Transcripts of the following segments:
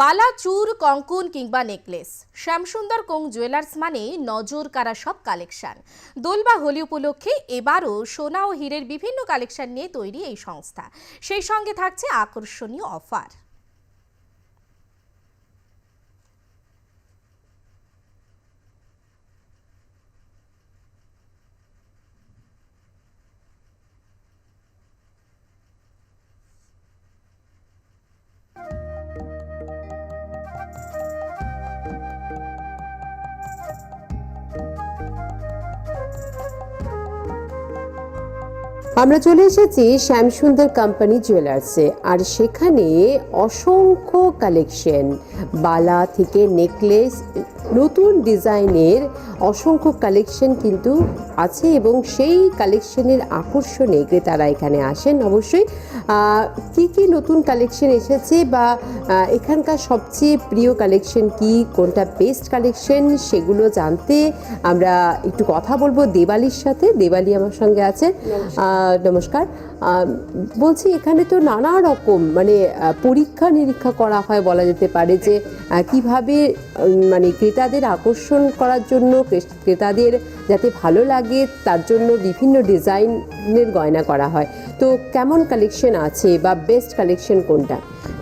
বালা চুর কঙ্কন কিংবা necklace. Shyamsundar co jewellers মানে নজর কারা সব কালেকশন। দোল বা হোলি উপলক্ষে এবারও সোনা ও হীরের বিভিন্ন কালেকশন নিয়ে তৈরি এই সংস্থা। সেই সঙ্গে থাকছে আকর্ষণীয় অফার। আমরা চলে এসেছি শ্যামসুন্দর কোম্পানি জুয়েলার্সে, আর সেখানে অসংখ্য কালেকশন। বালা থেকে নেকলেস, নতুন ডিজাইনের অসংখ্য কালেকশন কিন্তু আছে এবং সেই কালেকশনের আকর্ষণে ক্রেতারা এখানে আসেন অবশ্যই। কি কি নতুন কালেকশন এসেছে বা এখানকার সবচেয়ে প্রিয় কালেকশন কি, কোনটা বেস্ট কালেকশন সেগুলো জানতে আমরা একটু কথা বলব দেবালির সাথে। দেবালি আমার সঙ্গে আছে নমস্কার। বলছি এখানে তো নানা রকম মানে পরীক্ষা নিরীক্ষা করা হয় বলা যেতে পারে যে কীভাবে মানে ক্রেতাদের আকর্ষণ করার জন্য ক্রেতাদের যাতে ভালো লাগে, তার জন্য বিভিন্ন ডিজাইনের গয়না করা হয়। তো কেমন কালেকশন আছে বা বেস্ট কালেকশন কোনটা?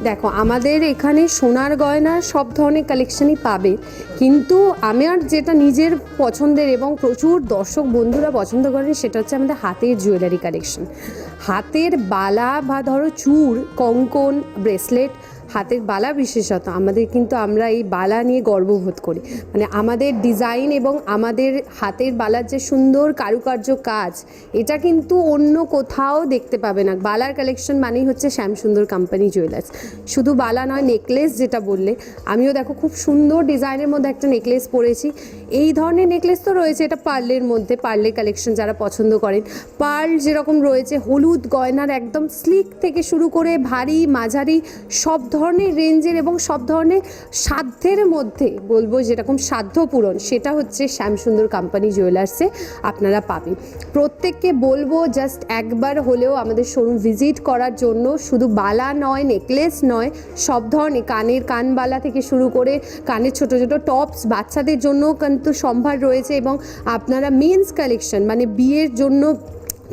দেখো, আমাদের এখানে সোনার গয়না সব ধরনের কালেকশনই পাবে। কিন্তু আমার যেটা নিজের পছন্দের এবং প্রচুর দর্শক বন্ধুরা পছন্দ করেন, সেটা হচ্ছে আমাদের হাতের জুয়েলারি কালেকশন হাতের বালা বা ধরো চুর, কঙ্কন ব্রেসলেট হাতের বালা বিশেষত। আমাদের কিন্তু আমরা এই বালা নিয়ে গর্ববোধ করি। মানে আমাদের ডিজাইন এবং আমাদের হাতের বালার যে সুন্দর কারুকার্য কাজ, এটা কিন্তু অন্য কোথাও দেখতে পাবে না। বালার কালেকশন মানেই হচ্ছে শ্যামসুন্দর কোম্পানি জুয়েলার্স শুধু বালা নয় নেকলেস যেটা বললে, আমিও দেখো খুব সুন্দর ডিজাইনের মধ্যে একটা নেকলেস পরেছি। এই ধরনের নেকলেস তো রয়েছে এটা পার্লের মধ্যে, পার্লের কালেকশন যারা পছন্দ করেন। পার্ল যেরকম রয়েছে, হলুদ গয়নার একদম স্লিক থেকে শুরু করে ভারী, মাঝারি, সব ধরনের রেঞ্জের এবং সব ধরনের সাধ্যের মধ্যে বলব যেরকম সাধ্য পূরণ, সেটা হচ্ছে শ্যামসুন্দর কোম্পানি জুয়েলার্সে আপনারা পাবেন। প্রত্যেককে বলব জাস্ট একবার হলেও আমাদের শোরুম ভিজিট করার জন্য শুধু বালা নয় নেকলেস নয়, সব ধরনের কানের কানবালা থেকে শুরু করে কানের ছোট ছোট টপস বাচ্চাদের জন্য কিন্তু সম্ভার রয়েছে এবং আপনারা মেন্স কালেকশন মানে বিয়ের জন্য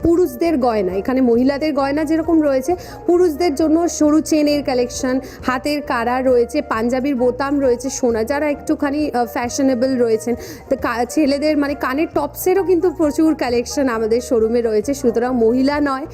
পুরুষদের গয়না, এখানে মহিলাদের গয়না যেরকম রয়েছে, পুরুষদের জন্য সরু চেনের কালেকশন হাতের কারা রয়েছে, পাঞ্জাবির বোতাম রয়েছে, সোনা যারা একটুখানি ফ্যাশনেবল রয়েছেন, তো ছেলেদের মানে কানের টপসেরও কিন্তু প্রচুর কালেকশন আমাদের শোরুমে রয়েছে, সুতরাং মহিলা নয়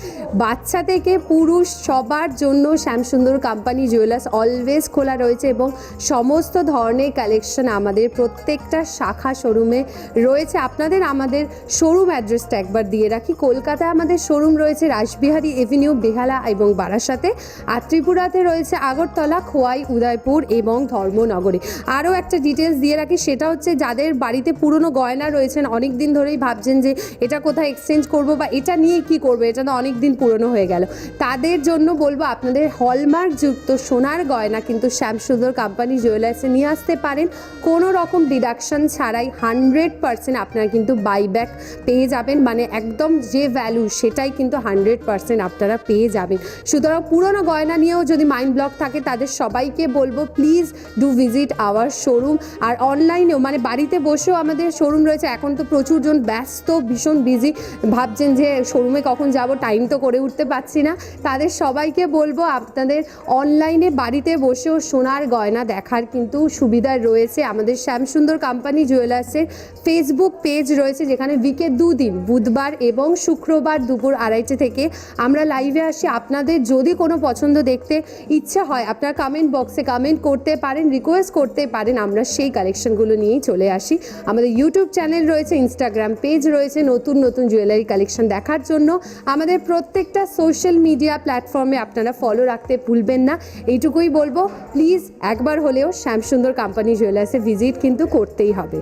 বাচ্চা থেকে পুরুষ সবার জন্য শ্যামসুন্দর কোম্পানি জুয়েলার্স অলওয়েজ খোলা রয়েছে এবং সমস্ত ধরনের কালেকশন আমাদের প্রত্যেকটা শাখা শোরুমে রয়েছে। আপনাদের আমাদের শোরুম অ্যাড্রেসটা একবার দিয়ে রাখি কলকাতায় আমাদের শোরুম রয়েছে রাসবিহারী এভিনিউ, বেহালা এবং বারাসাতে। আর ত্রিপুরাতে রয়েছে আগরতলা, খোয়াই, উদয়পুর এবং ধর্মনগরে। আরও একটা ডিটেলস দিয়ে রাখি, সেটা হচ্ছে যাদের বাড়িতে পুরনো গয়না রয়েছেন অনেক দিন ধরেই ভাবছেন যে এটা কোথায় এক্সচেঞ্জ করব বা এটা নিয়ে কি করব, এটা তো অনেক দিন পুরনো হয়ে গেল। তাদের জন্য বলব, আপনাদের হলমার্ক যুক্ত সোনার গয়না কিন্তু শ্যামসুন্দর কোম্পানি জুয়েলার্সে নিয়ে আসতে পারেন। কোনো রকম ডিডাকশন ছাড়াই হান্ড্রেড পার্সেন্ট আপনারা কিন্তু বাইব্যাক পেয়ে যাবেন। মানে একদম যে ভ্যালু সেটাই কিন্তু হান্ড্রেড পার্সেন্ট আপনারা পেয়ে যাবেন। সুতরাং পুরনো গয়না নিয়েও যদি মাইন্ড ব্লক থাকে, তাদের সবাইকে বলব please do visit our showroom আর অনলাইনেও মানে বাড়িতে বসেও আমাদের শোরুম রয়েছে। এখন তো প্রচুর জন ব্যস্ত, ভীষণ বিজি ভাবছেন যে শোরুমে কখন যাব টাইম তো করে উঠতে পারছি না। তাদের সবাইকে বলব, আপনাদের অনলাইনে বাড়িতে বসেও সোনার গয়না দেখার কিন্তু সুবিধা রয়েছে। আমাদের শ্যামসুন্দর কোম্পানি জুয়েলার্সের ফেসবুক পেজ রয়েছে, যেখানে উইকে দুদিন, বুধবার এবং শুক্রবার দুপুর আড়াইটে থেকে আমরা লাইভে আসি। আপনাদের যদি কোনো পছন্দ দেখতে ইচ্ছা হয়, আপনারা কমেন্ট বক্সে কমেন্ট করতে পারেন রিকোয়েস্ট করতে পারেন, আমরা সেই কালেকশনগুলো নিয়েই চলে আসি। আমাদের ইউটিউব চ্যানেল রয়েছে ইনস্টাগ্রাম পেজ রয়েছে, নতুন নতুন জুয়েলারি কালেকশন দেখার জন্য। আমাদের প্রত্যেকটা সোশ্যাল মিডিয়া প্ল্যাটফর্মে আপনারা ফলো রাখতে ভুলবেন না। এইটুকুই বলব প্লিজ একবার হলেও শ্যামসুন্দর কোম্পানি জুয়েলার্সে ভিজিট কিন্তু করতেই হবে।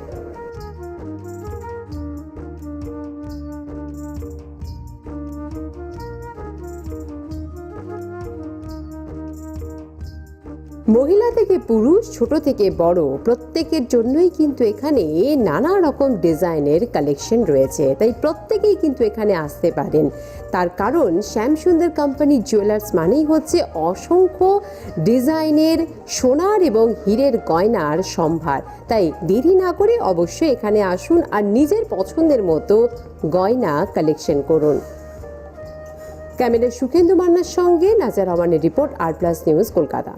মহিলা থেকে পুরুষ, ছোট থেকে বড়, প্রত্যেকের জন্যই কিন্তু এখানে নানা রকম ডিজাইনের কালেকশন রয়েছে। তাই প্রত্যেকেই কিন্তু এখানে আসতে পারেন। তার কারণ শ্যামসুন্দর কোম্পানি জুয়েলার্স মানেই হচ্ছে অসংখ্য ডিজাইনের সোনার এবং হীরের গয়নার সম্ভার। তাই দেরি না করে অবশ্যই এখানে আসুন আর নিজের পছন্দের মতো গয়না কালেকশন করুন। ক্যামেরা সুখেন্দু মান্নার সঙ্গে নাজার রহমানের report, R plus news Kolkata.